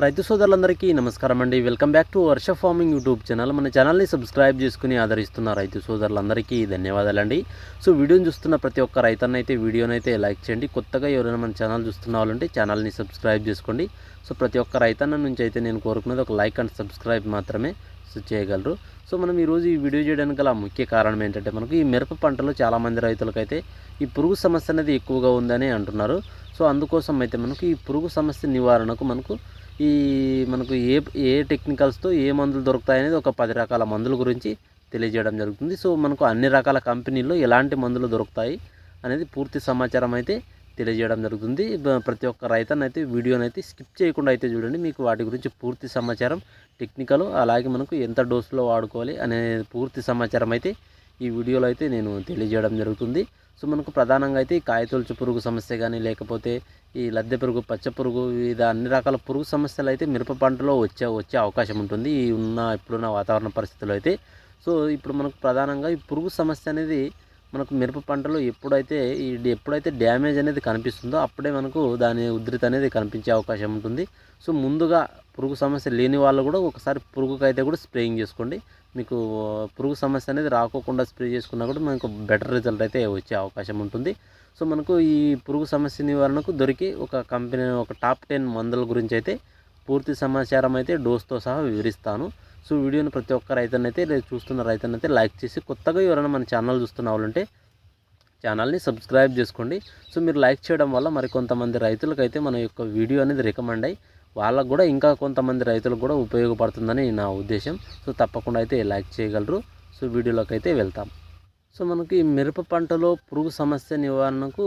రైతు సోదరులందరికీ నమస్కారం అండి. Welcome back to Varsha farming YouTube channel. మన ఛానల్ని సబ్స్క్రైబ్ చేసుకుని ఆదరిస్తున్న రైతు సోదరులందరికీ ధన్యవాదాలండి. సో వీడియోని చూస్తున్న ప్రతి ఒక్క రైతన్నైతే అయితే వీడియోని అయితే లైక్ చేయండి. కొత్తగా ఎవరైనా మన ఛానల్ చూస్తున్న వాళ్ళంటే ఛానల్ని సబ్స్క్రైబ్ చేసుకోండి. సో ప్రతి ఒక్క రైతన్న నుంచి అయితే నేను కోరుకున్నది ఒక లైక్ అండ్ సబ్స్క్రైబ్ మాత్రమే సో చేయగలరు. సో మనం ఈరోజు ఈ వీడియో చేయడానికి గల ముఖ్య కారణం ఏంటంటే మనకు ఈ మిరప పంటలో చాలామంది రైతులకైతే ఈ పురుగు సమస్య అనేది ఎక్కువగా ఉందని అంటున్నారు. సో అందుకోసం అయితే మనకు ఈ పురుగు సమస్య నివారణకు మనకు ఈ మనకు ఏ ఏ టెక్నికల్స్తో ఏ మందులు దొరుకుతాయనేది ఒక పది రకాల మందుల గురించి తెలియజేయడం జరుగుతుంది. సో మనకు అన్ని రకాల కంపెనీల్లో ఎలాంటి మందులు దొరుకుతాయి అనేది పూర్తి సమాచారం అయితే తెలియజేయడం జరుగుతుంది. ప్రతి ఒక్క రైతన్న అయితే వీడియోని అయితే స్కిప్ చేయకుండా అయితే చూడండి. మీకు వాటి గురించి పూర్తి సమాచారం టెక్నికల్ అలాగే మనకు ఎంత డోసులో వాడుకోవాలి అనే పూర్తి సమాచారం అయితే ఈ వీడియోలో అయితే నేను తెలియజేయడం జరుగుతుంది. సో మనకు ప్రధానంగా అయితే ఈ కాయతొలుచు పురుగు సమస్య కానీ లేకపోతే ఈ లద్దె పురుగు పచ్చ పురుగు వివిధ అన్ని రకాల పురుగు సమస్యలు అయితే మిరప పంటలో వచ్చే వచ్చే అవకాశం ఉంటుంది. ఈ ఉన్న ఇప్పుడున్న వాతావరణ పరిస్థితుల్లో అయితే. సో ఇప్పుడు మనకు ప్రధానంగా ఈ పురుగు సమస్య అనేది మనకు మిరప పంటలో ఎప్పుడైతే ఈ ఎప్పుడైతే డ్యామేజ్ అనేది కనిపిస్తుందో అప్పుడే మనకు దాని ఉధృతి అనేది కనిపించే అవకాశం ఉంటుంది. సో ముందుగా పురుగు సమస్య లేని వాళ్ళు కూడా ఒకసారి పురుగుకైతే కూడా స్ప్రేయింగ్ చేసుకోండి. మీకు పురుగు సమస్య అనేది రాకోకుండా స్ప్రే చేసుకున్నా కూడా మనకు బెటర్ రిజల్ట్ అయితే వచ్చే అవకాశం ఉంటుంది. సో మనకు ఈ పురుగు సమస్య నివారణకు దొరికి ఒక కంపెనీ ఒక టాప్ టెన్ మందుల గురించి అయితే పూర్తి సమాచారం అయితే డోస్తో సహా వివరిస్తాను. సో వీడియోని ప్రతి ఒక్క రైతునైతే చూస్తున్న రైతునైతే లైక్ చేసి కొత్తగా ఎవరైనా మన ఛానల్ చూస్తున్న వాళ్ళుంటే ఛానల్ని సబ్స్క్రైబ్ చేసుకోండి. సో మీరు లైక్ చేయడం వల్ల మరి కొంతమంది రైతులకైతే మన యొక్క వీడియో అనేది రికమెండ్ అయ్యి వాళ్ళకు కూడా ఇంకా కొంతమంది రైతులకు కూడా ఉపయోగపడుతుందని నా ఉద్దేశం. సో తప్పకుండా అయితే లైక్ చేయగలరు. సో వీడియోలోకి అయితే వెళ్తాం. సో మనకి మిరప పంటలో పురుగు సమస్య నివారణకు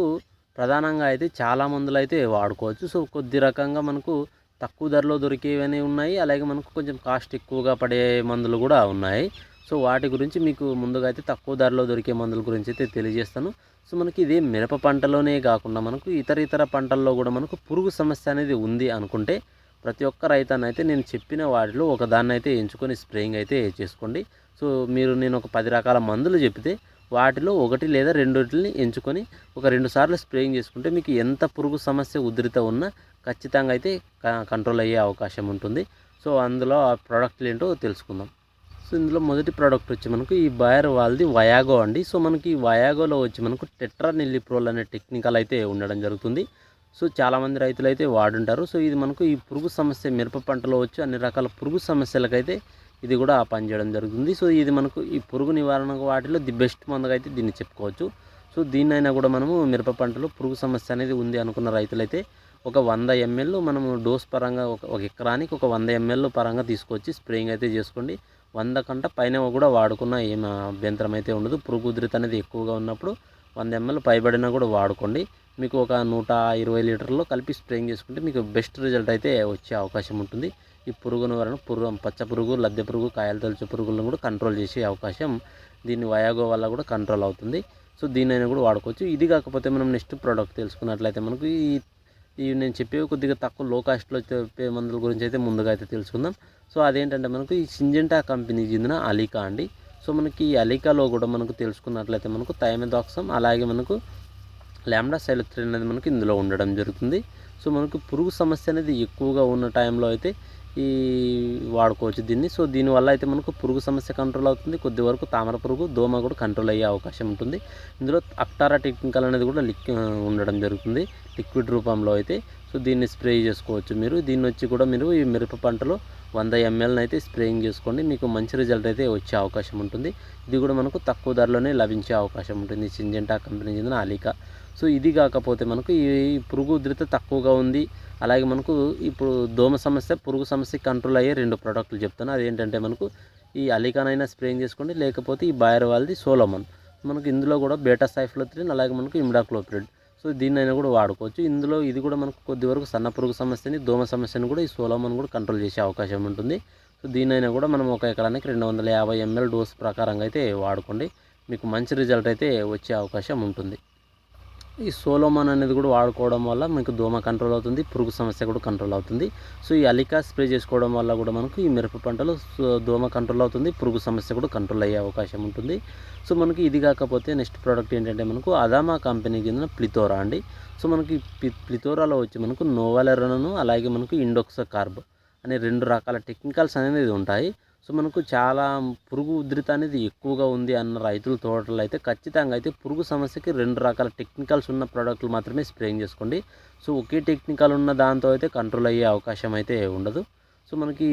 ప్రధానంగా అయితే చాలా మందులు అయితే వాడుకోవచ్చు. సో కొద్ది రకంగా మనకు తక్కువ ధరలో దొరికేవని ఉన్నాయి. అలాగే మనకు కొంచెం కాస్ట్ ఎక్కువగా పడే మందులు కూడా ఉన్నాయి. సో వాటి గురించి మీకు ముందుగా అయితే తక్కువ ధరలో దొరికే మందుల గురించి అయితే తెలియజేస్తాను. సో మనకి ఇది మిరప పంటలోనే కాకుండా మనకు ఇతర ఇతర పంటల్లో కూడా మనకు పురుగు సమస్య అనేది ఉంది అనుకుంటే ప్రతి ఒక్క రైతాన్ని అయితే నేను చెప్పిన వాటిలో ఒక దాన్ని అయితే ఎంచుకొని స్ప్రేయింగ్ అయితే చేసుకోండి. సో మీరు నేను ఒక పది రకాల మందులు చెప్తే వాటిలో ఒకటి లేదా రెండింటిని ఎంచుకొని ఒక రెండు సార్లు స్ప్రేయింగ్ చేసుకుంటే మీకు ఎంత పురుగు సమస్య ఉధృత ఉన్నా ఖచ్చితంగా అయితే క- కంట్రోల్ అయ్యే అవకాశం ఉంటుంది. సో అందులో ఆ ప్రోడక్ట్లు ఏంటో తెలుసుకుందాం. సో ఇందులో మొదటి ప్రోడక్ట్ వచ్చి మనకు ఈ బయర్ వాళ్ళది వయాగో అండి. సో మనకి ఈ వయాగోలో వచ్చి మనకు టెట్రా నిల్లిప్రోల్ అనే టెక్నికల్ అయితే ఉండడం జరుగుతుంది. సో చాలామంది రైతులు అయితే వాడుంటారు. సో ఇది మనకు ఈ పురుగు సమస్య మిరప పంటలో వచ్చి అన్ని రకాల పురుగు సమస్యలకైతే ఇది కూడా పనిచేయడం జరుగుతుంది. సో ఇది మనకు ఈ పురుగు నివారణ వాటిలో ది బెస్ట్ మందుగా అయితే దీన్ని చెప్పుకోవచ్చు. సో దీన్నైనా కూడా మనము మిరప పంటలో పురుగు సమస్య అనేది ఉంది అనుకున్న రైతులైతే ఒక వంద ఎంఎల్ మనము డోస్ పరంగా ఒక ఒక ఎకరానికి ఒక వంద ఎంఎల్ పరంగా తీసుకొచ్చి స్ప్రేయింగ్ అయితే చేసుకోండి. వంద కంట పైన కూడా వాడుకున్న ఏం అభ్యంతరం అయితే ఉండదు. పురుగు ఉధృతి అనేది ఎక్కువగా ఉన్నప్పుడు వంద ఎంఎల్ పైబడినా కూడా వాడుకోండి. మీకు ఒక నూట ఇరవై లీటర్లో కలిపి స్ప్రేయింగ్ చేసుకుంటే మీకు బెస్ట్ రిజల్ట్ అయితే వచ్చే అవకాశం ఉంటుంది. ఈ పురుగు నివారణ పురుగు పచ్చ పురుగు లద్దె పురుగు కాయలు తలుచు పురుగులను కూడా కంట్రోల్ చేసే అవకాశం దీన్ని వయాగో వల్ల కూడా కంట్రోల్ అవుతుంది. సో దీనైనా కూడా వాడుకోవచ్చు. ఇది కాకపోతే మనం నెక్స్ట్ ప్రోడక్ట్ తెలుసుకున్నట్లయితే మనకు ఈ నేను చెప్పేవి కొద్దిగా తక్కువ లో కాస్ట్లో చెప్పే మందుల గురించి అయితే ముందుగా అయితే తెలుసుకుందాం. సో అదేంటంటే మనకు ఈ సింజెంటా కంపెనీకి చెందిన అలీకా అండి. సో మనకి ఈ అలీకాలో కూడా మనకు తెలుసుకున్నట్లయితే మనకు థైమెదాక్సం అలాగే మనకు ల్యాండా సైలత్రిన్ అనేది మనకి ఇందులో ఉండడం జరుగుతుంది. సో మనకు పురుగు సమస్య అనేది ఎక్కువగా ఉన్న టైంలో అయితే ఈ వాడుకోవచ్చు దీన్ని. సో దీనివల్ల అయితే మనకు పురుగు సమస్య కంట్రోల్ అవుతుంది. కొద్ది వరకు తామర పురుగు దోమ కూడా కంట్రోల్ అయ్యే అవకాశం ఉంటుంది. ఇందులో అక్టారా టెక్నికల్ అనేది కూడా లిక్ ఉండడం జరుగుతుంది. లిక్విడ్ రూపంలో అయితే సో దీన్ని స్ప్రే చేసుకోవచ్చు మీరు. దీన్ని వచ్చి కూడా మీరు ఈ మిరప పంటలో వంద ఎంఎల్ని అయితే స్ప్రేయింగ్ చేసుకోండి. మీకు మంచి రిజల్ట్ అయితే వచ్చే అవకాశం ఉంటుంది. ఇది కూడా మనకు తక్కువ ధరలోనే లభించే అవకాశం ఉంటుంది. సింజెంటా కంపెనీ చెందిన అలీకా సో ఇది కాకపోతే మనకు ఈ పురుగు ఉధృత తక్కువగా ఉంది. అలాగే మనకు ఇప్పుడు దోమ సమస్య పురుగు సమస్య కంట్రోల్ అయ్యే రెండు ప్రోడక్ట్లు చెప్తాను అదేంటంటే మనకు ఈ అలీకానైనా స్ప్రేయింగ్ చేసుకోండి. లేకపోతే ఈ బాయర్ వాళ్ళది సోలోమన్. మనకు ఇందులో కూడా బేటా సైఫ్లోత్రిన్ అలాగే మనకు ఇమ్డాక్లోప్రిడ్ సో దీన్నైనా కూడా వాడుకోవచ్చు. ఇందులో ఇది కూడా మనకు కొద్ది వరకు సన్న పురుగు సమస్యని దోమ సమస్యని కూడా ఈ సోలోమన్ కూడా కంట్రోల్ చేసే అవకాశం ఉంటుంది. సో దీన్నైనా కూడా మనం ఒక ఎకరానికి రెండు వందల యాభై ఎంఎల్ డోస్ ప్రకారంగా అయితే వాడుకోండి. మీకు మంచి రిజల్ట్ అయితే వచ్చే అవకాశం ఉంటుంది. ఈ సోలోమాన్ అనేది కూడా వాడుకోవడం వల్ల మనకు దోమ కంట్రోల్ అవుతుంది పురుగు సమస్య కూడా కంట్రోల్ అవుతుంది. సో ఈ అలికా స్ప్రే చేసుకోవడం వల్ల కూడా మనకు ఈ మిరప పంటలో సో- దోమ కంట్రోల్ అవుతుంది పురుగు సమస్య కూడా కంట్రోల్ అయ్యే అవకాశం ఉంటుంది. సో మనకి ఇది కాకపోతే నెక్స్ట్ ప్రోడక్ట్ ఏంటంటే మనకు అదామా కంపెనీ కింద ప్లితోరా అండి. సో మనకి ప్లితోరాలో వచ్చి మనకు నోవాలెరను అలాగే మనకు ఇండోక్సా కార్బ్ అనే రెండు రకాల టెక్నికల్స్ అనేది ఉంటాయి. సో మనకు చాలా పురుగు ఉధృత అనేది ఎక్కువగా ఉంది అన్న రైతుల తోటలు అయితే ఖచ్చితంగా అయితే పురుగు సమస్యకి రెండు రకాల టెక్నికల్స్ ఉన్న ప్రోడక్ట్లు మాత్రమే స్ప్రేయింగ్ చేసుకోండి. సో ఒకే టెక్నికల్ ఉన్న దాంతో అయితే కంట్రోల్ అయ్యే అవకాశం అయితే ఉండదు. సో మనకి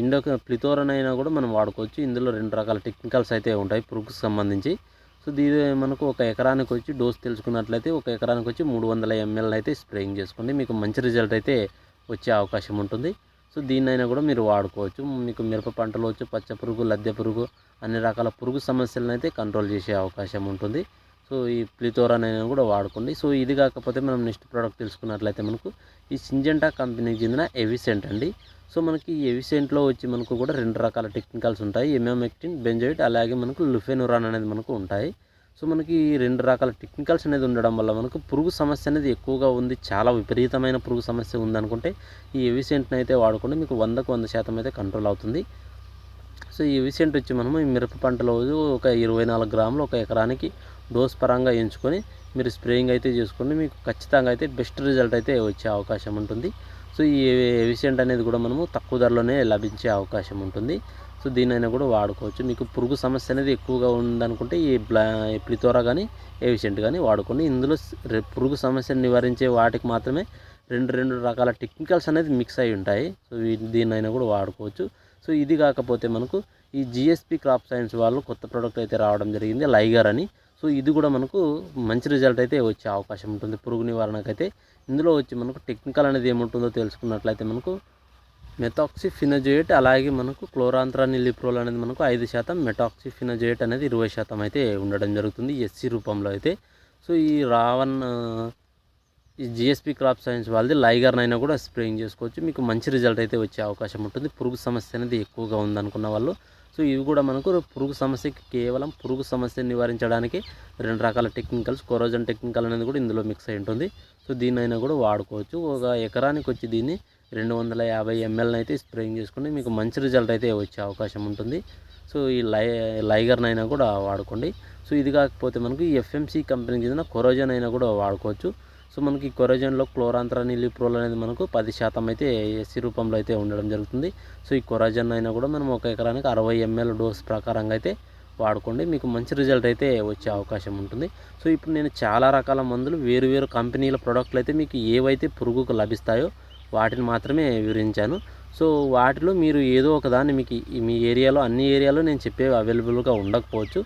ఇండో ప్లితోరన్ అయినా కూడా మనం వాడుకోవచ్చు. ఇందులో రెండు రకాల టెక్నికల్స్ అయితే ఉంటాయి పురుగుకు సంబంధించి. సో దీని మనకు ఒక ఎకరానికి వచ్చి డోస్ తెలుసుకున్నట్లయితే ఒక ఎకరానికి వచ్చి మూడు వందల ఎంఎల్ అయితే స్ప్రేయింగ్ చేసుకోండి. మీకు మంచి రిజల్ట్ అయితే వచ్చే అవకాశం ఉంటుంది. సో దీన్నైనా కూడా మీరు వాడుకోవచ్చు. మీకు మిరప పంటలో వచ్చి పచ్చ పురుగు లద్దె పురుగు అన్ని రకాల పురుగు సమస్యలను అయితే కంట్రోల్ చేసే అవకాశం ఉంటుంది. సో ఈ ప్లితోరాన్ అయినా కూడా వాడుకోండి. సో ఇది కాకపోతే మనం నెక్స్ట్ ప్రోడక్ట్ తెలుసుకున్నట్లయితే మనకు ఈ సింజెంటా కంపెనీకి చెందిన ఎవిసెంట్ అండి. సో మనకి ఎవిసెంట్లో వచ్చి మనకు కూడా రెండు రకాల టెక్నికల్స్ ఉంటాయి. ఎంఎమెక్టిన్ బెంజోయిట్ అలాగే మనకు లుఫెనురాన్ అనేది మనకు ఉంటాయి. సో మనకి ఈ రెండు రకాల టెక్నికల్స్ అనేది ఉండడం వల్ల మనకు పురుగు సమస్య అనేది ఎక్కువగా ఉంది. చాలా విపరీతమైన పురుగు సమస్య ఉందనుకుంటే ఈ ఎవిసెంట్ని అయితే వాడుకుంటే మీకు వందకు వంద శాతం అయితే కంట్రోల్ అవుతుంది. సో ఈ ఎవిసెంట్ వచ్చి మనము ఈ మిరప పంటలో ఒక ఇరవై నాలుగు గ్రాములు ఒక ఎకరానికి డోస్ పరంగా ఎంచుకొని మీరు స్ప్రేయింగ్ అయితే చేసుకోండి. మీకు ఖచ్చితంగా అయితే బెస్ట్ రిజల్ట్ అయితే వచ్చే అవకాశం ఉంటుంది. సో ఈ ఎవిసెంట్ అనేది కూడా మనము తక్కువ ధరలోనే లభించే అవకాశం ఉంటుంది. సో దీనైనా కూడా వాడుకోవచ్చు. మీకు పురుగు సమస్య అనేది ఎక్కువగా ఉందనుకుంటే ఈ బ్లా ప్లితోరా కానీ ఏవిషెంట్ కానీ వాడుకోండి. ఇందులో పురుగు సమస్యను నివారించే వాటికి మాత్రమే రెండు రెండు రకాల టెక్నికల్స్ అనేది మిక్స్ అయి ఉంటాయి. సో దీన్నైనా కూడా వాడుకోవచ్చు. సో ఇది కాకపోతే మనకు ఈ జిఎస్పి క్రాప్ సైన్స్ వాళ్ళు కొత్త ప్రోడక్ట్ అయితే రావడం జరిగింది లైగర్ అని. సో ఇది కూడా మనకు మంచి రిజల్ట్ అయితే వచ్చే అవకాశం ఉంటుంది పురుగు నివారణకైతే. ఇందులో వచ్చి మనకు టెక్నికల్ అనేది ఏముంటుందో తెలుసుకున్నట్లయితే మనకు మెథాక్సిఫినజోయిట్ అలాగే మనకు క్లోరాంత్రాని లిప్రోల్ అనేది మనకు ఐదు శాతం మెటాక్సిఫినజోయిట్ అనేది ఇరవై శాతం అయితే ఉండడం జరుగుతుంది ఎస్సీ రూపంలో అయితే. సో ఈ రావణ్ ఈ జిఎస్పి క్రాప్ సైన్స్ వాళ్ళది లైగర్ అయినా కూడా స్ప్రేయింగ్ చేసుకోవచ్చు. మీకు మంచి రిజల్ట్ అయితే వచ్చే అవకాశం ఉంటుంది. పురుగు సమస్య అనేది ఎక్కువగా ఉందనుకున్న వాళ్ళు. సో ఇవి కూడా మనకు పురుగు సమస్యకి కేవలం పురుగు సమస్యను నివారించడానికి రెండు రకాల టెక్నికల్స్ కొరోజన్ టెక్నికల్ అనేది కూడా ఇందులో మిక్స్ అయి ఉంటుంది. సో దీన్నైనా కూడా వాడుకోవచ్చు. ఒక ఎకరానికి వచ్చి దీన్ని రెండు వందల యాభై ఎంఎల్ని అయితే స్ప్రేయింగ్ చేసుకుని మీకు మంచి రిజల్ట్ అయితే వచ్చే అవకాశం ఉంటుంది. సో ఈ లై లైగర్నైనా కూడా వాడుకోండి. సో ఇది కాకపోతే మనకు ఎఫ్ఎంసి కంపెనీకి చెందిన కొరోజన్ అయినా కూడా వాడుకోవచ్చు. సో మనకి కొరోజన్లో క్లోరాంత్రా నిలిప్రోల్ అనేది మనకు పది శాతం అయితే ఎస్సీ రూపంలో అయితే ఉండడం జరుగుతుంది. సో ఈ కొరాజన్ అయినా కూడా మనం ఒక ఎకరానికి అరవై ఎంఎల్ డోస్ ప్రకారంగా అయితే వాడుకోండి. మీకు మంచి రిజల్ట్ అయితే వచ్చే అవకాశం ఉంటుంది. సో ఇప్పుడు నేను చాలా రకాల మందులు వేరు వేరు కంపెనీల ప్రోడక్ట్లు అయితే మీకు ఏవైతే పురుగుకు లభిస్తాయో వాటిని మాత్రమే వివరించాను. సో వాటిలో మీరు ఏదో ఒక దాన్ని మీకు మీ ఏరియాలో అన్ని ఏరియాలో నేను చెప్పేవి అవైలబుల్గా ఉండకపోవచ్చు.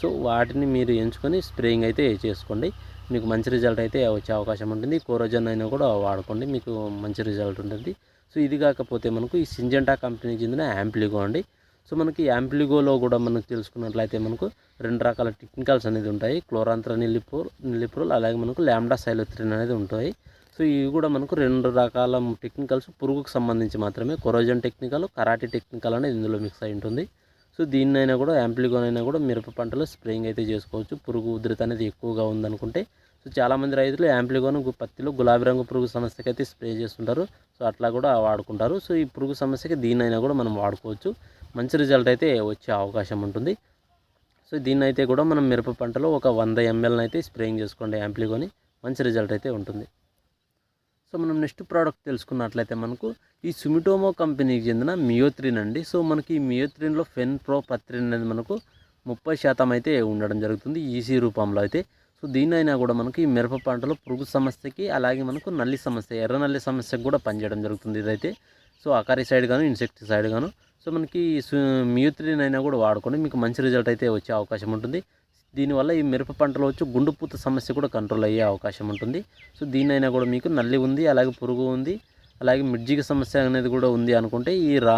సో వాటిని మీరు ఎంచుకొని స్ప్రేయింగ్ అయితే చేసుకోండి. మీకు మంచి రిజల్ట్ అయితే వచ్చే అవకాశం ఉంటుంది. కోరోజన్ అయినా కూడా వాడుకోండి. మీకు మంచి రిజల్ట్ ఉంటుంది. సో ఇది కాకపోతే మనకు ఈ సింజెంటా కంపెనీకి చెందిన యాంప్లిగో అండి. సో మనకి యాంప్లిగోలో కూడా మనకు తెలుసుకున్నట్లయితే మనకు రెండు రకాల టెక్నికల్స్ అనేది ఉంటాయి. క్లోరాంత్ర నిలిపోర్ నిలిప్రోల్ అలాగే మనకు ల్యాండా సైలోత్రిన్ అనేది ఉంటాయి సో ఇవి కూడా మనకు రెండు రకాల టెక్నికల్స్ పురుగుకు సంబంధించి మాత్రమే. కొరోజన్ టెక్నికల్ కరాటే టెక్నికల్ అనేది ఇందులో మిక్స్ అయి ఉంటుంది. సో దీన్నైనా కూడా యాంప్లిగోనైనా కూడా మిరప పంటలో స్ప్రేయింగ్ అయితే చేసుకోవచ్చు. పురుగు ఉధృతి అనేది ఎక్కువగా ఉందనుకుంటే. సో చాలామంది రైతులు యాంప్లిగోను పత్తిలో గులాబీ రంగు పురుగు సమస్యకి అయితే స్ప్రే చేస్తుంటారు. సో అట్లా కూడా వాడుకుంటారు. సో ఈ పురుగు సమస్యకి దీన్నైనా కూడా మనం వాడుకోవచ్చు. మంచి రిజల్ట్ అయితే వచ్చే అవకాశం ఉంటుంది. సో దీన్ని అయితే కూడా మనం మిరప పంటలో ఒక వంద ఎంఎల్ని అయితే స్ప్రేయింగ్ చేసుకోండి యాంప్లిగోని మంచి రిజల్ట్ అయితే ఉంటుంది. సో మనం నెక్స్ట్ ప్రోడక్ట్ తెలుసుకున్నట్లయితే మనకు ఈ సుమిటోమో కంపెనీకి చెందిన మియోత్రిన్ అండి. సో మనకి ఈ మియోత్రిన్లో ఫెన్ ప్రో పత్రిన్ అనేది మనకు ముప్పై శాతం అయితే ఉండడం జరుగుతుంది ఈసీ రూపంలో అయితే. సో దీనైనా కూడా మనకి ఈ మిరప పంటలో పురుగు సమస్యకి అలాగే మనకు నల్లి సమస్య ఎర్ర నల్లి సమస్యకు కూడా పనిచేయడం జరుగుతుంది ఇదైతే. సో అకారిసైడ్ గాను ఇన్సెక్టిసైడ్ గాను. సో మనకి మ్యూత్రిన్ అయినా కూడా వాడుకొని మీకు మంచి రిజల్ట్ అయితే వచ్చే అవకాశం ఉంటుంది. దీనివల్ల ఈ మిరప పంటలో వచ్చి గుండుపూత సమస్య కూడా కంట్రోల్ అయ్యే అవకాశం ఉంటుంది. సో దీనైనా కూడా మీకు నల్లి ఉంది అలాగే పురుగు ఉంది అలాగే మిడ్జిగ సమస్య అనేది కూడా ఉంది అనుకుంటే ఈ రా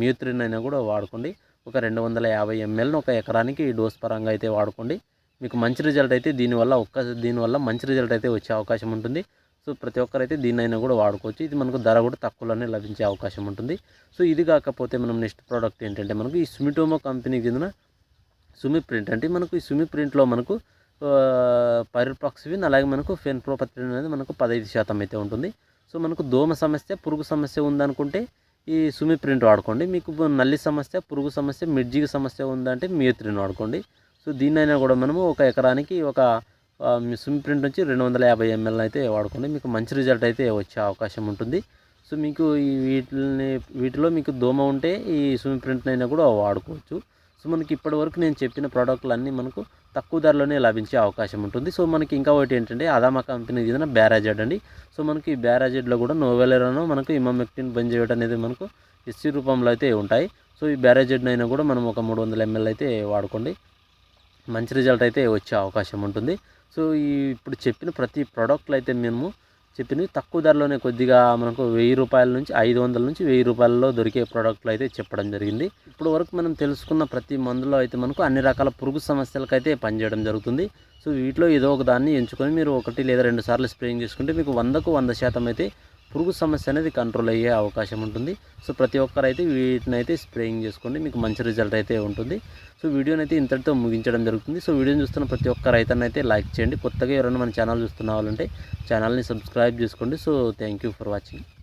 మ్యూత్రిన్ అయినా కూడా వాడుకోండి. ఒక రెండు వందల యాభై ఎంఎల్ని ఒక ఎకరానికి ఈ డోస్ పరంగా అయితే వాడుకోండి. మీకు మంచి రిజల్ట్ అయితే దీనివల్ల ఒక్క దీనివల్ల మంచి రిజల్ట్ అయితే వచ్చే అవకాశం ఉంటుంది. సో ప్రతి ఒక్కరైతే దీన్నైనా కూడా వాడుకోవచ్చు. ఇది మనకు ధర కూడా తక్కువలోనే లభించే అవకాశం ఉంటుంది. సో ఇది కాకపోతే మనం నెక్స్ట్ ప్రోడక్ట్ ఏంటంటే మనకు ఈ సుమిటోమో కంపెనీకి చెందిన సుమి ప్రింట్. అంటే మనకు ఈ సుమి ప్రింట్లో మనకు పైరుప్రాక్సివిన్ అలాగే మనకు ఫెన్ప్రోపత్రిన్ అనేది మనకు పదహైదు శాతం అయితే ఉంటుంది. సో మనకు దోమ సమస్య పురుగు సమస్య ఉందనుకుంటే ఈ సుమి ప్రింట్ వాడుకోండి. మీకు నల్లి సమస్య పురుగు సమస్య మిడ్జిగ సమస్య ఉందంటే మియోత్రిన్ వాడుకోండి. సో దీన్నైనా కూడా మనము ఒక ఎకరానికి ఒక స్విమ్ ప్రింట్ నుంచి రెండు వందల యాభై ఎంఎల్ అయితే వాడుకోండి. మీకు మంచి రిజల్ట్ అయితే వచ్చే అవకాశం ఉంటుంది. సో మీకు ఈ వీటిని వీటిలో మీకు దోమ ఉంటే ఈ స్విమ్ ప్రింట్ అయినా కూడా వాడుకోవచ్చు. సో మనకి ఇప్పటి వరకు నేను చెప్పిన ప్రోడక్ట్లు అన్నీ మనకు తక్కువ ధరలోనే లభించే అవకాశం ఉంటుంది. సో మనకి ఇంకా ఒకటి ఏంటంటే అదామా కంపెనీ ఏదైనా బ్యారాజెడ్ అండి. సో మనకి ఈ బ్యారాజెడ్లో కూడా నోవెలరాను మనకు ఇమామెక్టిన్ బెంజోయేట్ అనేది మనకు ఎస్సీ రూపంలో అయితే ఉంటాయి. సో ఈ బ్యారాజెడ్ అయినా కూడా మనం ఒక మూడు వందల ఎంఎల్ అయితే వాడుకోండి. మంచి రిజల్ట్ అయితే వచ్చే అవకాశం ఉంటుంది. సో ఈ ఇప్పుడు చెప్పిన ప్రతి ప్రోడక్ట్లు అయితే మేము చెప్పినవి తక్కువ ధరలోనే కొద్దిగా మనకు వెయ్యి రూపాయల నుంచి ఐదు వందల నుంచి వెయ్యి రూపాయలలో దొరికే ప్రోడక్ట్లు అయితే చెప్పడం జరిగింది. ఇప్పుడు వరకు మనం తెలుసుకున్న ప్రతి మందులో అయితే మనకు అన్ని రకాల పురుగు సమస్యలకైతే పనిచేయడం జరుగుతుంది. సో వీటిలో ఏదో ఒక దాన్ని ఎంచుకొని మీరు ఒకటి లేదా రెండు సార్లు స్ప్రేయింగ్ చేసుకుంటే మీకు వందకు వంద శాతం అయితే పురుగు సమస్య అనేది కంట్రోల్ అయ్యే అవకాశం ఉంటుంది. సో ప్రతి ఒక్కరు అయితే వీటిని అయితే స్ప్రేయింగ్ చేసుకోండి. మీకు మంచి రిజల్ట్ అయితే ఉంటుంది. సో వీడియోని అయితే ఇంతటితో ముగించడం జరుగుతుంది. సో వీడియోని చూస్తున్న ప్రతి ఒక్క రైతన్న అయితే లైక్ చేయండి. కొత్తగా ఎవరైనా మన ఛానల్ చూస్తున్న వాళ్ళంటే ఛానల్ని సబ్స్క్రైబ్ చేసుకోండి. So thank you for watching